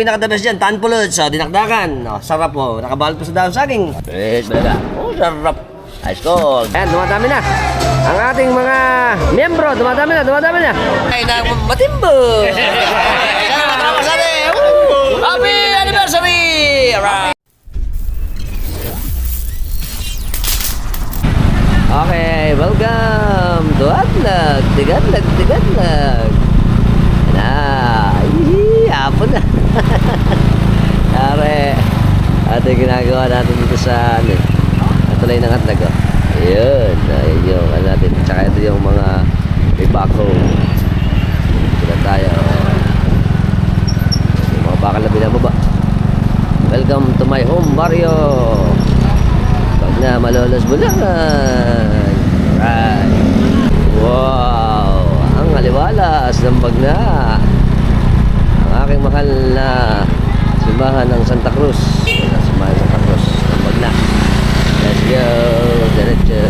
pinaka-the best dyan, tanpulod. So, dinakdakan. No, sarap po. Nakabalot pa sa daon saging. Eh, balaga. Oh, sarap. Ice cold. Ayan, dumadami na. Ang ating mga miyembro, dumadami na, dumadami na. Ay, na matimbo. Salamat sa atin. Happy anniversary! Alright. Okay, welcome to Atlag. Tigatlag, tigatlag. Na, hihi, hapon na. Ito yung ginagawa natin dito sa ano, tulay ng Atlag. Oh. Ayun, ayun yung ano natin. Tsaka ito yung mga ibako. Sila tayo. Yung mga bakal na binababa. Welcome to my home, Mario. Pag na malolos bulangan. Right. Wow! Ang aliwalas ng bagna. Aking mahal na simbahan ng Santa Cruz. Ang simbahan Santa Cruz ng bagna. Let's go! Diretso.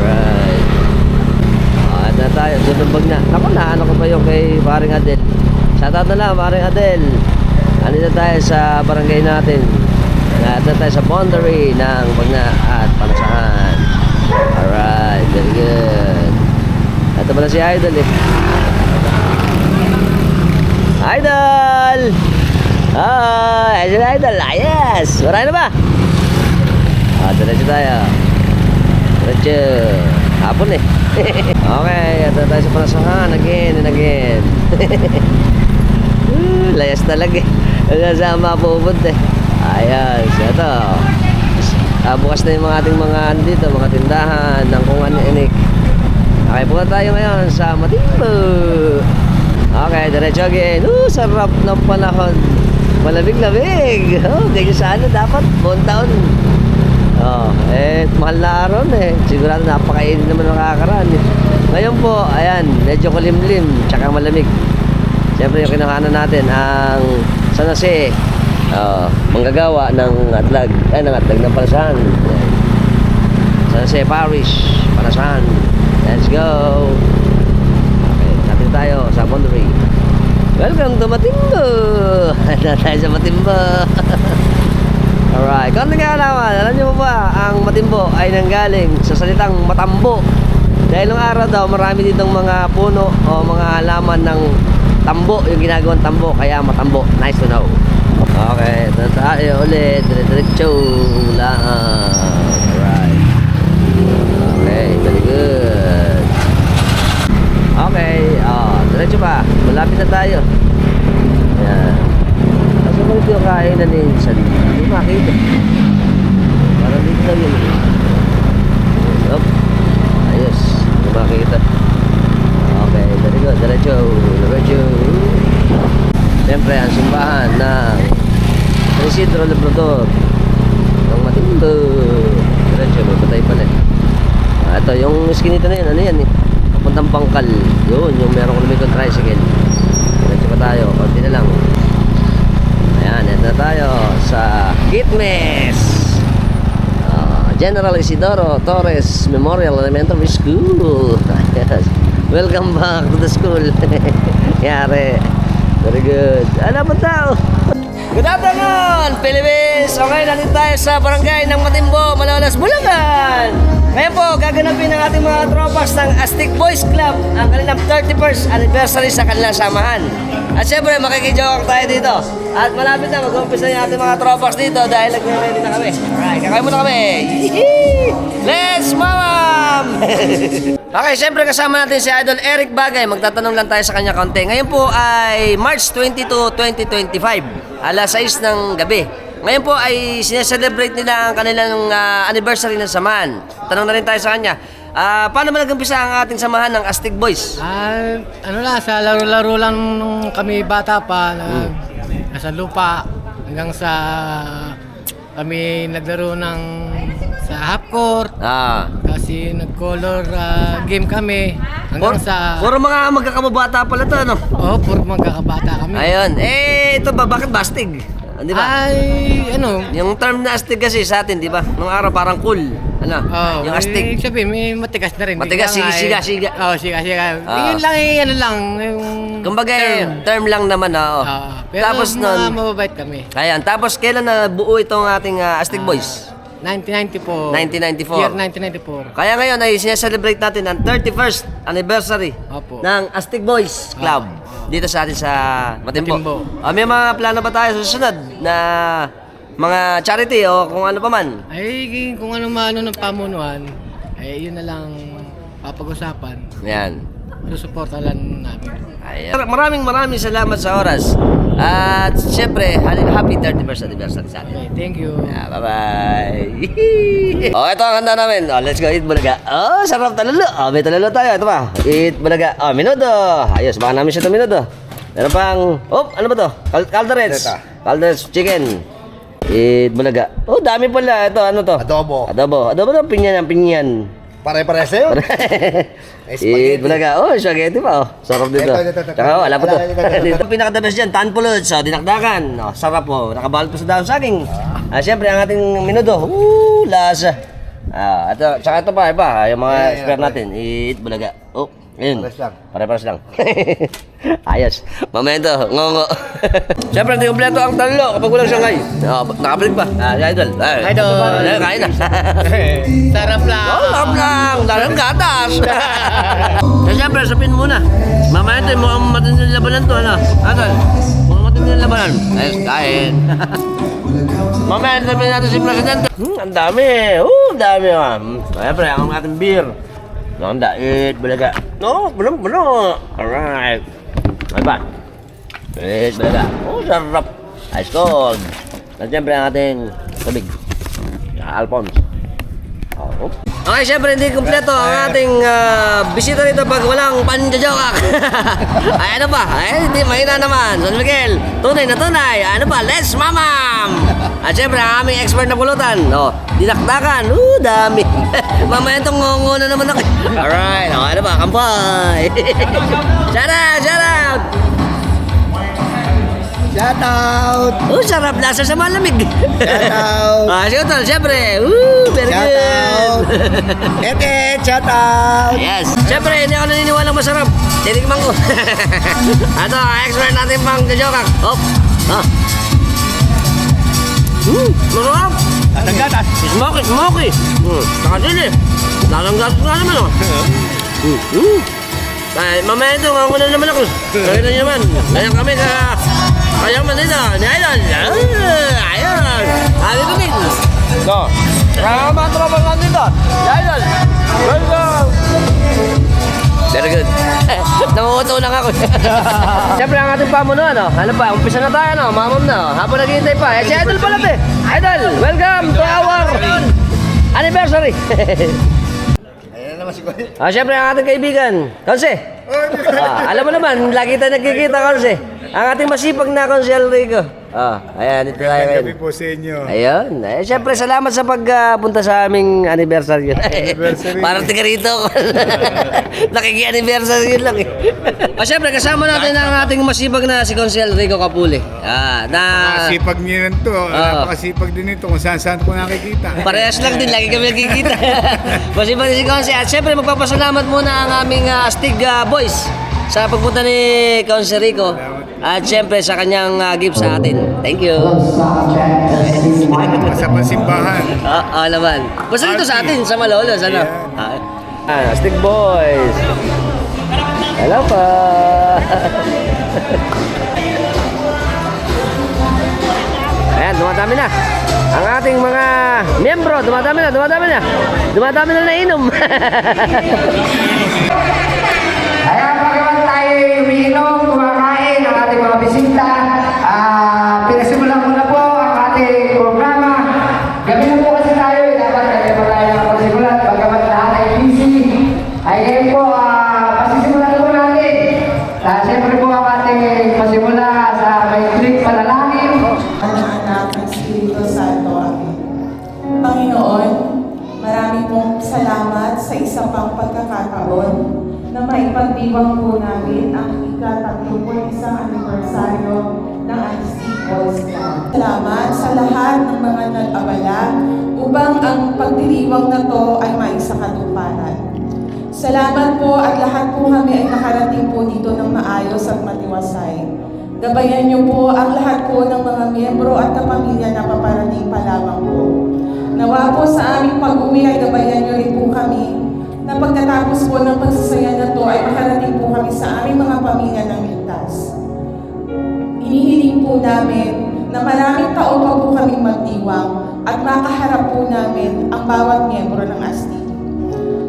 Right. Ito na tayo. Ng bagna. Ako na, ano ko ba yung kay paring Adel? Shoutout na lang, paring Adel. Andito tayo sa barangay natin. Nandito tayo sa boundary ng Bagna at Panasahan. Alright, very good. Ito pala si Idol eh. Idol! Oh, si Idol. Ah, yes! Marami na ba? Ah, diretso tayo. Diretso. Hapon eh. okay, ito tayo sa Panasahan. Again and again. Uh, Layas talaga eh. Nasama pupunta eh. Ayan, so ito. Ah, bukas na yung mga ating mga ano dito, mga tindahan ng kung ano inik. Okay, punta tayo ngayon sa Matimbo. Okay, diretso again. Uh, sarap ng panahon. Malamig-lamig. Oh, ganyan sana dapat buong. Oh, eh, mahal na araw eh. Sigurado napakainit naman nakakaraan eh. Ngayon po, ayan, medyo kulimlim, tsaka malamig. Siyempre yung kinuhanan natin ang San Jose, uh, manggagawa ng atlag, ay ng atlag ng Palasan. Ayan. San Jose Parish, Palasan. Let's go! Tayo sa boundary. Welcome to Matimbo! Na tayo sa Matimbo! Alright, konting kaalaman. Alam niyo ba, ang Matimbo ay nanggaling sa salitang matambo. Dahil nung araw daw, marami ditong mga puno o mga halaman ng tambo, yung ginagawang tambo, kaya matambo. Nice to know. Okay, ito tayo ulit. Diretso lang. Alright. Okay, very good. Okay, diretso pa. Malapit na tayo. Ayan. Kasi mo ito yung kainan ni Insan. Hindi makita. Parang dito lang yun. Yup. Ayos. Hindi makita. Okay, very good. Diretso. Diretso. Siyempre, ang simbahan ng San Isidro Labrador ng Matimbo. Diretso, may patay pa na. eh. Ah, ito, yung skinito na yun, ano yan eh? Papuntang Bangkal. Yun, yung meron ko lumikong tricycle. Diretso pa tayo, konti na lang. Ayan, ito na tayo sa Gitmes. Ah, General Isidoro Torres Memorial Elementary School. Yes. Welcome back to the school. Yare. Very good. Ano ba tao? Good afternoon, Philippines! Okay, nandito tayo sa barangay ng Matimbo, Malolos, Bulacan! Ngayon po, gaganapin ng ating mga tropas ng Astig Boys Club ang kanilang 31st anniversary sa kanilang samahan. At syempre, makikijoke tayo dito. At malapit na, mag-umpisa yung ating mga tropas dito dahil nagre-ready na kami. Alright, kakain muna kami! Let's mamam! okay, syempre kasama natin si Idol Eric Bagay. Magtatanong lang tayo sa kanya konti. Ngayon po ay March 22, 2025 alas 6 ng gabi. Ngayon po ay sineselebrate nila ang kanilang ah, anniversary ng samahan. Tanong na rin tayo sa kanya. Ah, paano ba nag-umpisa ang ating samahan ng Astig Boys? Ah, ano lang, sa laro-laro lang nung kami bata pa, na, nasa lupa, hanggang sa kami naglaro ng sa half court, Ah. kasi nag-color ah, game kami, hanggang Puro, sa, puro mga magkakababata pala to, ano? oh, puro magkakabata kami. Ayun. Eh, ito ba? Bakit bastig? Di ba? Ay, ano? Yung term na astig kasi sa atin, di ba? Nung araw parang cool. Ano? Oh, yung eh, astig. sabihin, may matigas na rin. Matigas, siga, eh, siga, siga. Oo, siga, siga. Ah. Yun lang eh, ano lang. Yung Kumbaga, term. term. lang naman, oo. Ah, pero tapos mga nun, mababait kami. ayan, tapos kailan na buo itong ating ah, Astig Boys? 1994. 1994. Year 1994. Kaya ngayon ay sineselebrate natin ang 31st anniversary Opo. ng Astig Boys Club dito sa atin sa Matimbo. Matimbo. Ah, may mga plano ba tayo sa susunod na mga charity o kung ano pa man? Ay, kung ano maano ng pamunuan, ay yun na lang papag-usapan. Yan. Susuporta lang namin. Ayan. Maraming maraming salamat sa oras. At siyempre, happy 31st anniversary sa atin. Okay, thank you. Yeah, bye-bye. oh, ito ang handa namin. Oh, let's go eat bulaga. Oh, sarap talalo. Oh, may talalo tayo. Ito pa. Eat bulaga. Oh, minuto. Ayos, baka namin siya ito minuto. Meron pang, oh, ano ba to? Cal calderets. Calderets chicken. Eat bulaga. Oh, dami pala. Ito, ano to? Adobo. Adobo. Adobo na pinyan pinyan. Pare-pare sa'yo. Eat spaghetti. bulaga. Oh, spaghetti pa. Oh. Sarap dito. Ito, ito, ito, ito. Tsaka, oh, wala pa to. Ito, ito, ito, ito. Dito pinaka-the best dyan, tan puluts, oh, dinakdakan. Oh, sarap po. Nakabalot pa sa daon saging. Ah, siyempre, ang ating minudo. Woo, lasa. Ah, ito, tsaka ito pa, iba. ah, Yung mga spare ayan, natin. Eat bulaga. Oh, ayun. Pares lang. Pare-pares lang. Ayos. Ito, ngongo. siyempre, hindi kompleto ang talo kapag walang siyangay. Oh, nakabalik pa. Ah, si Idol. Ah, Idol. Ah, kain na. Sarap lang. Oh, sarap lang. Dalang gatas. so, siyempre, sabihin muna. Mamaya ito, mukhang matinding labanan to, ano? Ano? Mukhang matinding labanan. Ayos, kain. Mamaya, sabihin natin si Presidente. Hmm, ang dami. Uh, ang dami. Siyempre, ang ating beer. No, ang dait, balaga. No, bulong, bulong. Alright. Ano ba? Dait, balaga. Oh, sarap. Ice cold. At siyempre, ang ating tubig. Alphonse. Oh. Okay, syempre hindi kumpleto ang ating ah, bisita rito pag walang panjajokak. Ay, ano ba? Ay, hindi, mahina naman. San Miguel, tunay na tunay. Ano ba? Let's mamam! At syempre, ang aming expert na pulutan. Oh, dinakdakan. Uh, dami. Mamaya itong ngongo na naman ako. Alright, okay ano ba? Kampay. shout out, shout out. Shout out! Oh, sarap lasa sa malamig. Shout out! ah, shout out, syempre. Uh, very Shout good. out! Ete, shout out! Yes. Siyempre, hindi ako naniniwalang masarap. Tinikman ko. Ito, expert natin pang jajokak. Hop. Ah. Hmm, masarap. Anong gatas? Smoky, smoky. Hmm, saka sili. Nga naman, oh. Hmm, hmm. Ay, mamaya ito, nga na naman ako. Nakita niyo naman. Ngayon kami ka... Kayang Manila, ni Idol. Ayun. Ah, dito din. Ito. Kaya mga tropa lang dito. Ni Idol. Welcome. Very good. Nangunguto lang ako. Siyempre ang ating pamuno, ano? Ano pa? Umpisa na tayo, no? Mamam na. oh. Habang naghihintay pa. Eh, si Idol pala, te. Idol, welcome to our anniversary. Ayan naman si Kuya. ah, siyempre ang ating kaibigan, Konse. Ah, alam mo naman, lagi tayo nagkikita, Konse. Ang ating masipag na Konsel Rico. Ah, ayan, ito tayo Magandang gabi ngayon. po sa inyo. Ayun. Eh, siyempre, salamat sa pagpunta sa aming anniversary. Anniversary. Parang tiga rito. Nakiki-anniversary lang eh. ah, siyempre, kasama natin ang ating masipag na si Consel Rico Capule. Ah, na... Napakasipag niyo rin to. Oo. Napakasipag din ito kung saan saan ko nakikita. Parehas lang din, lagi kami nagkikita. Masipag din si Conce. At siyempre, magpapasalamat muna ang aming ah, Astig ah, Boys sa pagpunta ni Conce Rico. At siyempre, sa kanyang ah, gift sa atin. Thank you. Sa pansimbahan. Oo naman. Basta dito sa atin, sa Malolos, ano? Ah, ah, Stick Boys. Hello pa. Ayan, dumadami na. Ang ating mga miyembro, dumadami na, dumadami na. Dumadami na nainom. ating Gabayan niyo po ang lahat po ng mga miyembro at kapamilya na paparating pa lamang po. Nawa po sa aming pag-uwi ay gabayan niyo rin po kami na pagkatapos po ng pagsasaya na to ay makarating po kami sa aming mga pamilya ng ligtas. Inihiling po namin na maraming taon pa po kaming magdiwang at makaharap po namin ang bawat miyembro ng ASTI.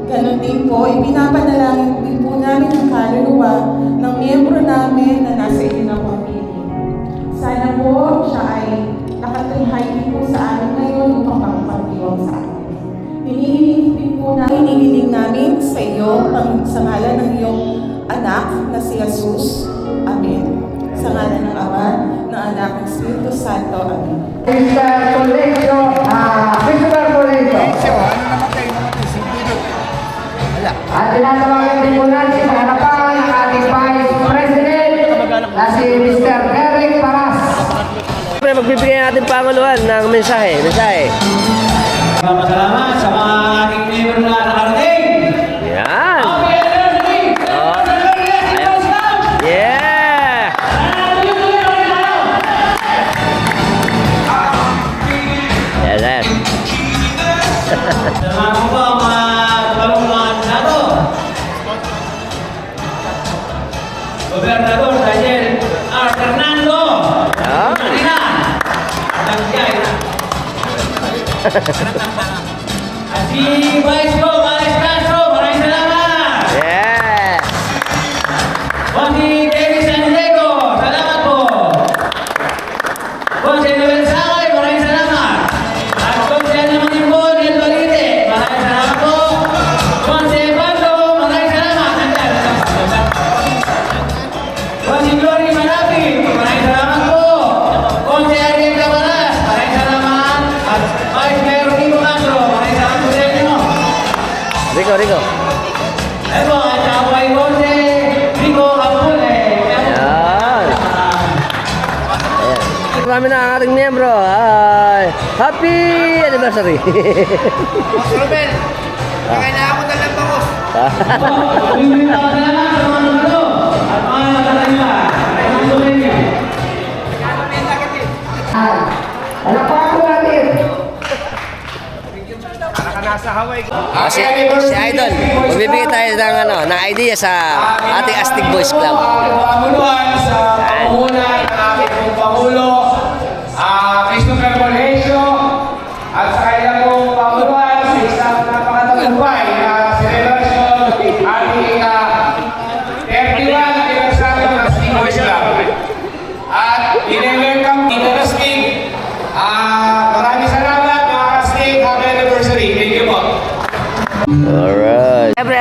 Ganon din po, ipinapanalangin din po namin ang kaluluwa ng miyembro namin na nasa inyo ng pamilya. Sana po siya ay nakatunghay din po sa amin ngayon upang makapagdiwang sa amin. Hinihiling din po na hinihiling namin sa iyo ang sa ngalan ng iyong anak na si Jesus. Amen. Sa ngalan ng Ama, ng Anak, ng Espiritu Santo. Amen. Mr. Colegio, ah, Christopher Colegio. At Ang ating Panguluhan ng mensahe. Mensahe. Salamat sa mga aking At si Vice anniversary! Ruben, kakain na ako ng lambangos. Bibili ako na lang sa mga numero at mga nakatanda. Ay, mga tuloy Ano pa ako natin? Ah, si, si Idol, magbibigay tayo ng, ano, ng idea sa ating Astig Boys Club. pamumunuan sa pamumunan ng aking pong Pangulo,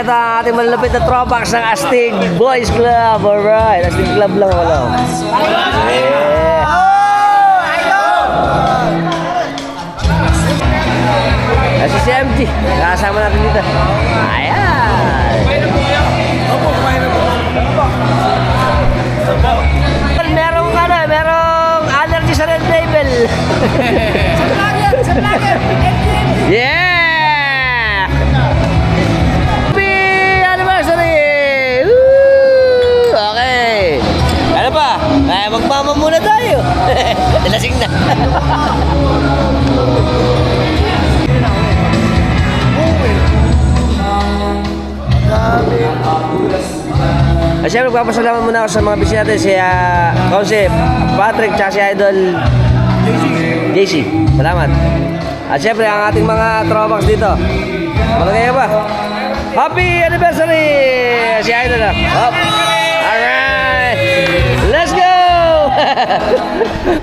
Ito ang ating malapit na throwbacks ng Astig Boys Club. Alright. Astig Club lang wala. Yeah. Magpapasalamat muna ako sa mga bisita natin, si uh, Concept, Patrick, tsaka si Idol JC. Salamat. At syempre, ang ating mga throwbacks dito. Malagay ba? Happy anniversary! Si Idol na. Hop. Alright! Let's go!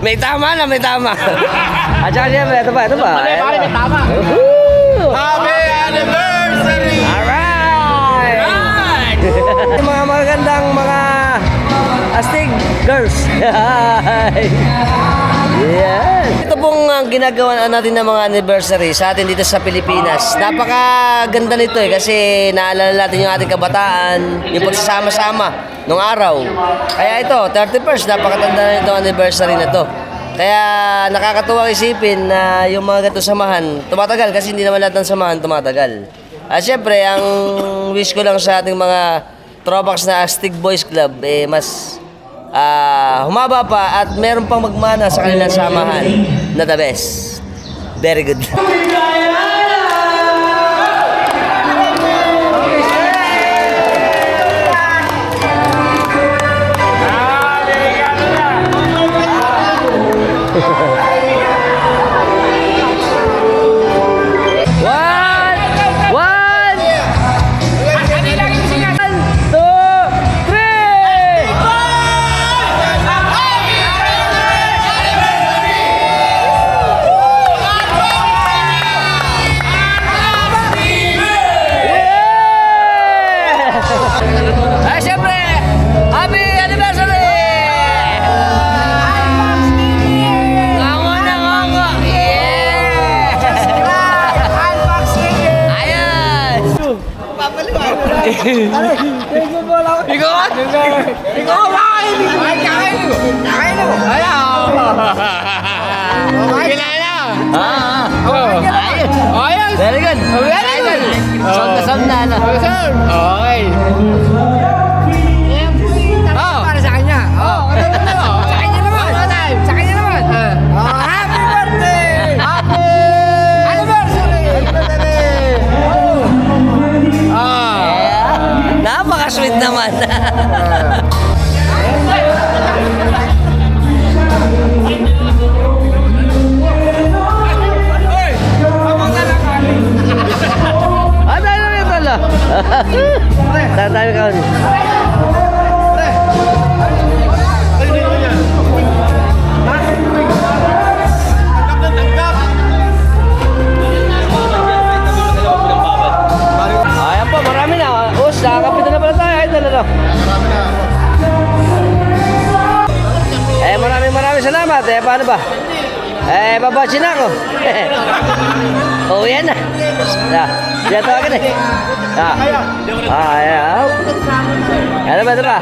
may tama na, may tama. At saka syempre, ito pa, ito pa. Pare, pare, may tama. Happy anniversary! Alright! Mga magagandang mga astig girls. Yes. Ito pong uh, ginagawa natin ng mga anniversary sa atin dito sa Pilipinas. Napakaganda nito eh kasi naalala natin yung ating kabataan, yung pagsasama-sama nung araw. Kaya ito, 31st, napakatanda na itong anniversary na to. Kaya nakakatuwang isipin na yung mga ganito samahan, tumatagal kasi hindi naman lahat ng samahan tumatagal. At syempre, ang wish ko lang sa ating mga tropax na Astig Boys Club, eh, mas ah, humaba pa at meron pang magmana sa kanilang samahan na the best. Very good. Ikaw ba? Ikaw ba? Ay, kakain mo! Kakain mo! Kilala! Ah, ah. Ayun. Ayos! Very good. Very good. Sound na sound na, ano? Okay. Napaka-sweet naman. Ah, tayo lang Ah, ah, ayan. Ano ba, ano ba?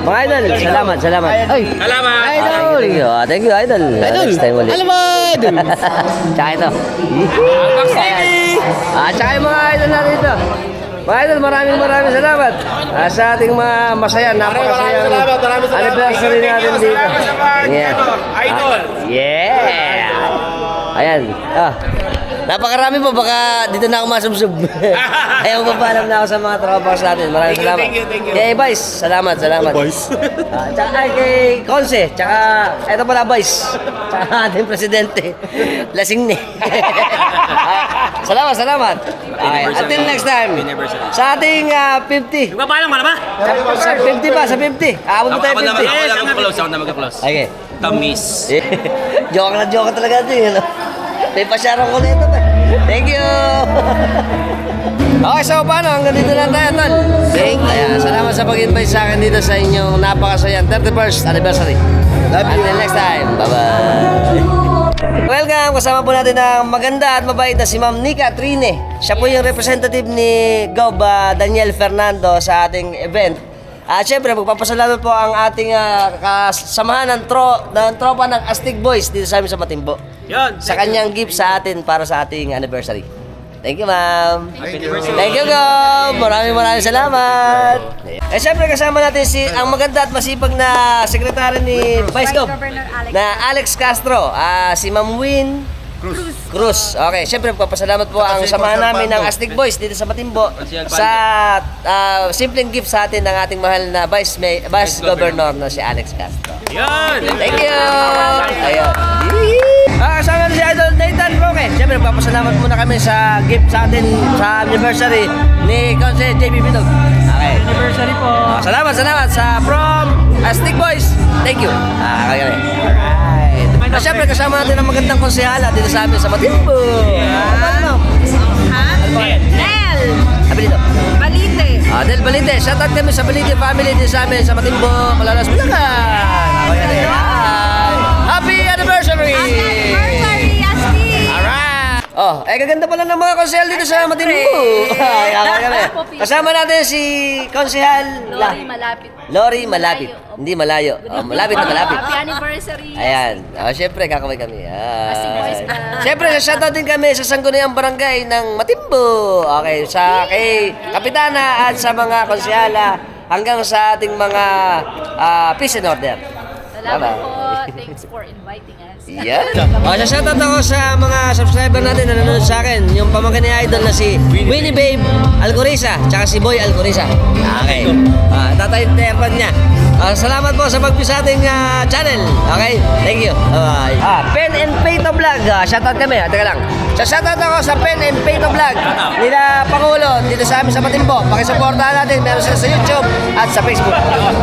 Mga idol, salamat, salamat. Ay, Salamat! idol! Thank you, ah, thank you, idol. Idol! Next time ulit. Alaman! Tsaka ito. Ah, tsaka yung mga idol natin ito. Mga idol, maraming maraming salamat ah, sa ating mga masaya, napakasaya anniversary natin dito. Yeah. Idol. Ah, yeah! Ayan. Ah. Napakarami po, baka dito na ako masubsub. Ayaw ko pa alam na ako sa mga tropas natin. Maraming Thank you, salamat. thank you, thank you. Kay Vice, salamat, salamat. Vice. ah, tsaka ay, kay Conce, tsaka eto pala Vice. Tsaka ating presidente. Lasing ni. Ah, salamat, salamat. Okay, until next time. Sa ating ah, 50. Magpapalang mo na ba? Sa, sa 50 ba? Sa 50. Aabot mo tayo 50. mag-close, ako na mag-close. Okay. Tamis. Eh, joke na joke talaga ito yun. May pasyarong ko na ito ba? Thank you! okay, so paano? Hanggang dito lang tayo, Tol. Thank you. Ayan, salamat sa pag-invite sa akin dito sa inyong napakasayang 31st anniversary. Love you. Until next time. Bye-bye. Welcome! Kasama po natin ang maganda at mabait na si Ma'am Nika Trine. Siya po yung representative ni Gob ah, Daniel Fernando sa ating event. At syempre, magpapasalamat po ang ating ah, kasamahan ng, tro, ng tropa ng Astig Boys dito sa amin sa Matimbo. Yun. Sa kanyang gift sa atin para sa ating anniversary. Thank you, ma'am. Thank you. Thank you, Gob. Maraming maraming salamat. Eh, syempre, kasama natin si ang maganda at masipag na sekretary ni Vice Gob na Alex Castro. Ah, si Ma'am Win Cruz. Cruz. Okay, syempre papasalamat po ang samahan namin ng Astig Boys dito sa Matimbo sa ah, simpleng gift sa atin ng ating mahal na Vice, May, Vice Governor na si Alex Castro. Yun. Thank you! Ayun. Ah, kasama na si Idol Nathan Roque. Siyempre, papasalamat muna kami sa gift sa atin sa anniversary ni Conse JB Bitog. Okay. Anniversary po. salamat, salamat sa from Astig Boys. Thank you. Ah, kaya Alright. Ah, siyempre, kasama natin ang magandang konsehala dito sa amin sa Matimbo. Ah, Ha? Nel! Sabi dito. Balite! Ah, Del Balite. Shout out kami sa Balite family din sa amin sa Matimbo, Malalas, Bulacan. Okay, Happy anniversary! Happy anniversary! Alright! Oh, Eh, gaganda pala ng mga konsehal dito sa Matimbo. Ay, kakaroon kami. Kasama natin si Konsehal Lori, malapit. Lori Malapit. Hindi malayo. Oh, malapit na malapit. Happy anniversary. Ayan. Oh, syempre, kakaway kami. Ayan. na. Syempre, shoutout din kami sa Sangguniang Barangay ng Matimbo. Okay, sa kay Kapitana at sa mga konsyala hanggang sa ating mga ah, peace and order. Salamat Bye-bye. po. Thanks for inviting us. Yan. Oh, sa shoutout ako sa mga subscriber natin na nanonood sa akin. Yung pamangkin ni Idol na si Winnie Babe Alcoriza, tsaka si Boy Alcoriza. Okay. Ah, tatay Terpan niya. Ah, salamat po sa pag sa ating ah, channel. Okay? Thank you. Bye. Ah, Pen and Peto Vlog. Ah, shoutout kami. Ah, teka lang. Sa shoutout ako sa Pen and Peto Vlog. Nila Pangulo dito sa amin sa Matimbo. Pakisuportahan natin. Meron sila sa YouTube at sa Facebook.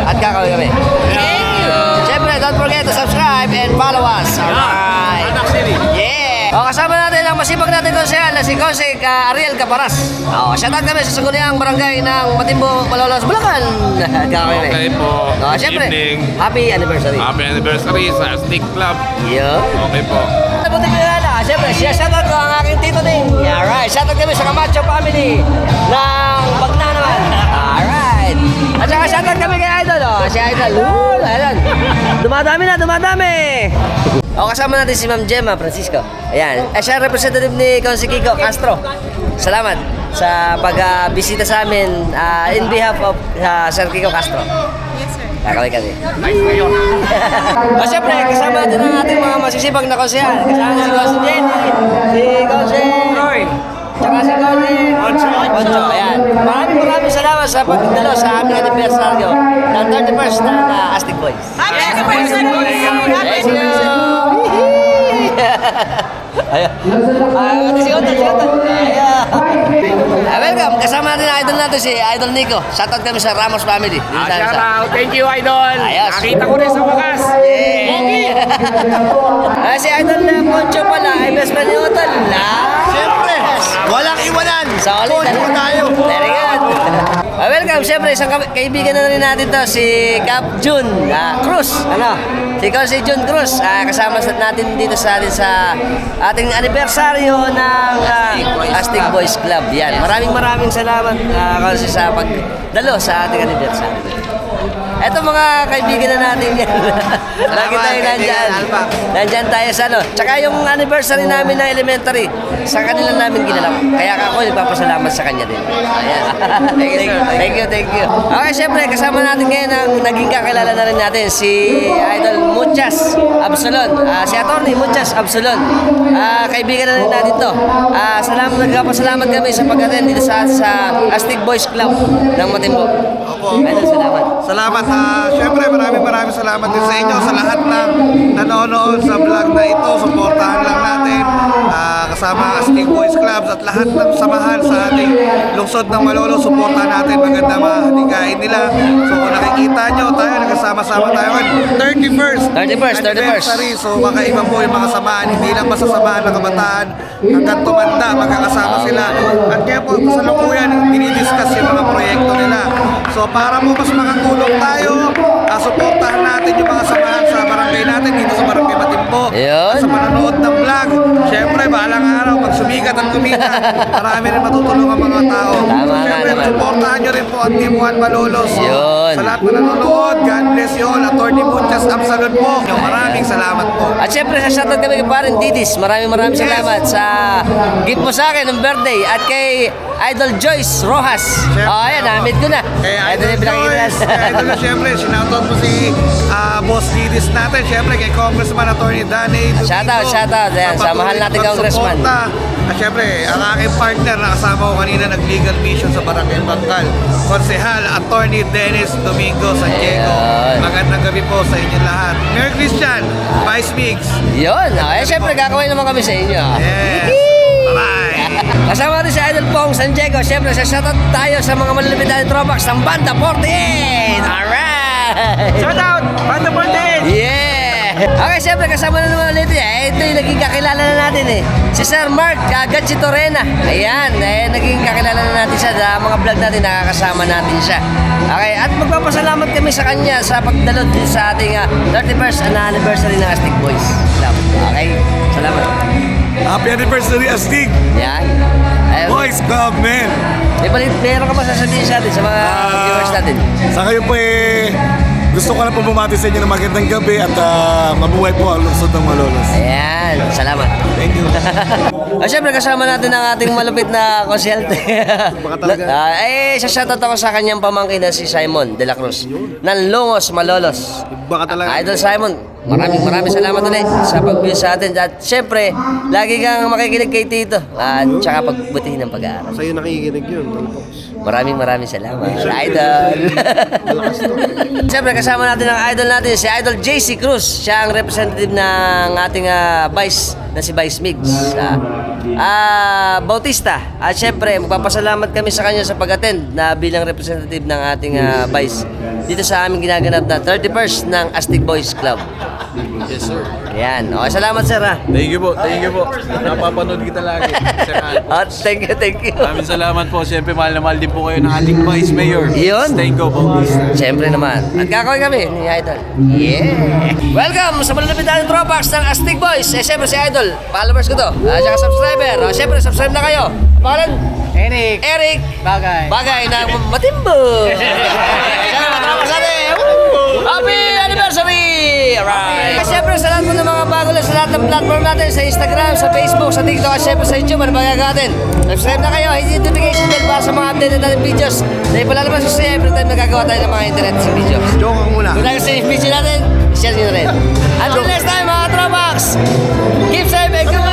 At kakawin kami. Siyempre, don't forget to subscribe and follow us. Alright. Yeah! O, kasama natin ang masipag natin konsehal na si Konsek uh, Ariel Caparas. O, shoutout kami sa Suguniang Barangay ng Matimbo, Malolos, Bulacan. Kami. Okay po. O, Good siyempre, evening. happy anniversary. Happy anniversary sa Stick Club. Yun. Okay po. Nabuti ko na, siyempre, siya shoutout ko ang aking tito Ning. Alright, shoutout kami sa Camacho family ng Bagna naman. Alright. At saka shoutout kami kay Idol, oh. Si Idol, Lul, Idol. Dumadami na, dumadami. O, kasama natin si Ma'am Gemma Francisco. Ayan. Eh, siya representative ni Consi Kiko Castro. Salamat sa pag-bisita sa amin ah, in behalf of ah, Sir Kiko Castro. Kakaway kami. o siyempre, kasama natin ang ating mga masisipag na konsehal. Kasama si Consi Jenny, si Consi Roy, tsaka si Consi Poncho. Poncho, ayan. Maraming maraming salamat sa pagdalo sa aming anibersaryo ng 31st na, na Astig Boys. Happy anniversary! Thank you! Ayan. Ah, si Otan, si Otan. Ayan. Ah, welcome. Kasama natin ang idol natin si Idol Nico. Shoutout kami sa Ramos family. Dito tayo Shout sa- out. Thank you, Idol. Ayos. Nakita ko rin sa wakas. ah, si Idol na Poncho pala ay best friend ni Otan. La. Siyempre. Solid. Poncho tayo. Very good. Ah, welcome. Siyempre, isang ka- kaibigan na rin natin to, si Cap Jun ah, Cruz. Ano? Si Cap si Jun Cruz. Ah, kasama sa natin dito sa atin sa ating anibersaryo ng ah, Astig Boys Club. Yan. Maraming maraming salamat ah, kasi sa pagdalo sa ating anibersaryo. Eto mga kaibigan na natin yan. Lagi tayo nandyan. Nandyan tayo sa ano. Tsaka yung anniversary namin na elementary, sa kanila namin ginalaw. Kaya ako nagpapasalamat sa kanya din. Ayan. thank you, sir. Thank you, thank you. Okay, syempre, kasama natin ngayon ang naging kakilala na rin natin, si Idol Muchas Absolon. Ah, si Atty. Muchas Absolon. Ah, kaibigan na rin natin to. Ah, salamat, nagpapasalamat kami sa pag-attend dito sa, sa Astig Boys Club ng Matimbo. Opo. Idol, salamat. Salamat. Ah Siyempre, maraming maraming salamat din sa inyo sa lahat ng nanonood sa vlog na ito. Suportahan lang natin. ah kasama ang Astig Boys Clubs at lahat ng samahan sa ating lungsod ng Malolo. Suportahan natin. Maganda mga haligain nila. So, nakikita nyo, tayo nagkasama-sama tayo ngayon. 31st. 31st, 31st. anniversary. So, kakaiba po yung mga samahan. Hindi lang basta samahan ng kabataan. Hanggang tumanda, magkakasama sila. At kaya po, sa lukuyan, dinidiscuss yung mga proyekto nila. So, para po mas makatulong tayo, uh, suportahan natin yung mga samahan sa barangay natin dito sa Barangay Matimbo. Yun. Sa manonood ng vlog. Siyempre, balang araw, pag sumikat at kumita, marami rin matutulungan mga tao. Tama nga Siyempre, naman. suportahan nyo rin po ang Team Juan Malolos. Yun. Sa lahat na nanonood, God bless you all. Attorney Bunchas Absalon po. Maraming salamat po. At syempre sa shoutout kami kay Parin Didis. Maraming maraming salamat sa gift mo sa akin ng birthday at kay Idol Joyce Rojas. Siyempre, Oh, ayan, na-meet ko na. Kaya Ito na yung pinakita Joyce, kaya Idol na siyempre, sinoutout mo si ah, Boss Didis natin. Siyempre, kay Congressman Attorney Danny Domingo. Shoutout, shoutout. Ayan, Sa samahan patuloy natin, na Congressman. pagsuporta. At siyempre, ang aking partner na kasama ko kanina nag-legal mission sa Barangay Bangkal. Konsehal, Attorney Dennis Domingo San Diego. Ayan. Magandang gabi po sa inyo lahat. Merry Christian, Vice Mix. Yun. Oh, eh, syempre, gagawin naman kami sa inyo. Yes. Bye-bye. Kasama rin si Idol Pong San Diego. Syempre, sa shoutout tayo sa mga malulupit natin tropax ng Banda 48. Alright! Shout out. Banda Porten. Yeah! Okay, siyempre kasama na naman ulit eh. Ito yung naging kakilala na natin eh. Si Sir Mark Gagat Torena. Ayan, eh, naging kakilala na natin siya sa mga vlog natin, nakakasama natin siya. Okay, at magpapasalamat kami sa kanya sa pagdalot din sa ating ah, 31st na anniversary ng Astig Boys. Salamat. Okay, salamat. Happy anniversary, Astig! Yan. Ayun. Boys Club, man! May palit, meron ka ba sasabihin sa atin sa mga Ah, viewers natin? Sa kayo po eh, gusto ko lang po bumati sa inyo ng magandang gabi at ah, mabuhay po ang lungsod ng Malolos. Ayan, salamat. Thank you. Ah, syempre kasama natin ang ating malupit na konsyente. Ah, eh, shoutout ako sa kanyang pamangkin na si Simon De La Cruz. Ng Lungos, Malolos. Baka talaga. Ah, Idol Simon, maraming maraming salamat ulit sa pag-view sa atin. At syempre, lagi kang makikinig kay Tito. At tsaka pagbutihin ng pag-aaral. Sa'yo nakikinig yun. Maraming maraming salamat. Idol. Siyempre kasama natin ang idol natin, si Idol JC Cruz. Siya ang representative ng ating ah, Vice na si Vice Migs. Ah, ah, Bautista. At siyempre, magpapasalamat kami sa kanya sa pag-attend na bilang representative ng ating ah, Vice dito sa aming ginaganap na 31st ng Astig Boys Club. Yes, sir. Yan. Okay, salamat sir ah. Thank you po, thank you po. Napapanood kita lagi. Sir Alphonse. At thank you, thank you. Maraming salamat po. Siyempre, mahal na mahal din po kayo ng ating Vice Mayor. Yun. Stengo Bautista. Siyempre naman. At kakawin kami ni Idol. Yeah! Welcome sa malalapit natin Tropax ng Astig Boys. Eh, siyempre si Idol. Followers ko to. At saka subscriber. O, siyempre, subscribe na kayo. Pangalan? Eric, Eric. bagay. Bagay na matimbo. Salamat Tropax natin. Happy anniversary! Alright! Okay. Siyempre, salamat po ng mga bago lang sa lahat ng platform natin sa Instagram, sa Facebook, sa TikTok, at siyempre sa YouTube. Ano bagay natin? Subscribe na kayo, hit notification bell para sa mga update na natin videos. Dahil pala naman sa every time nagagawa tayo ng mga internet sa video. Joke ako muna. Kung tayo sa video natin, share nyo na rin. Until next time mga Tropax, keep safe and good